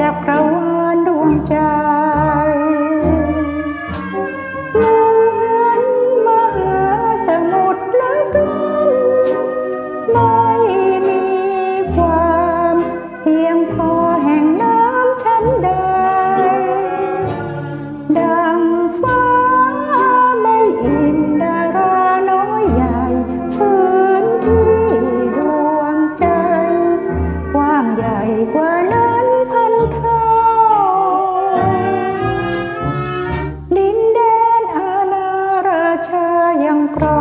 จากระวานดวงใจ ชายังคร